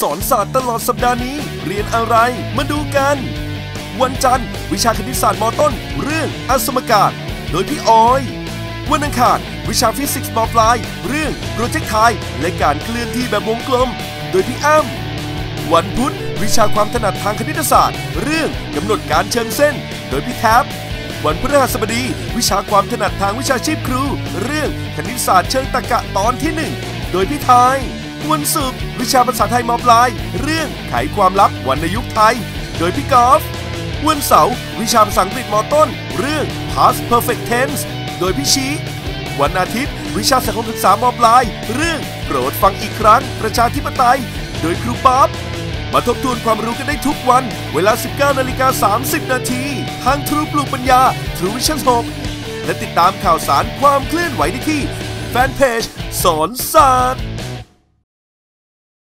สอนศาสตร์ตลอดสัปดาห์นี้ เรียนอะไร มาดูกัน วันจันทร์ วิชาคณิตศาสตร์มต้น เรื่องอสมการ โดยพี่ออย วันอังคาร วิชาฟิสิกส์มปลาย เรื่องโปรเจกต์ไทยและการเคลื่อนที่แบบวงกลม โดยพี่อ้ำวันพุธ วิชาความถนัดทางคณิตศาสตร์ เรื่องกำหนดการเชิงเส้น โดยพี่แท็บวันพฤหัสบดี วิชาความถนัดทางวิชาชีพครู เรื่องคณิตศาสตร์เชิงตรรกะตอนที่หนึ่งโดยพี่ไทย วันศุกร์วิชาภาษาไทยมอปลาย เรื่องไขความลับวรรณยุกต์ไทย โดยพี่กอล์ฟวันเสาร์วิชาภาษาอังกฤษมอต้น เรื่อง past perfect tense โดยพี่ชี้วันอาทิตย์ วิชาสังคมศึกษามอปลาย เรื่องโปรดฟังอีกครั้ง ประชาธิปไตย โดยครูป๊อบมาทบทวนความรู้กันได้ทุกวัน เวลา 19นาฬิกา30 นาทีทางทรูปลูกปัญญา True Vision 6และติดตามข่าวสารความเคลื่อนไหวได้ที่แฟนเพจสอนศาสตร์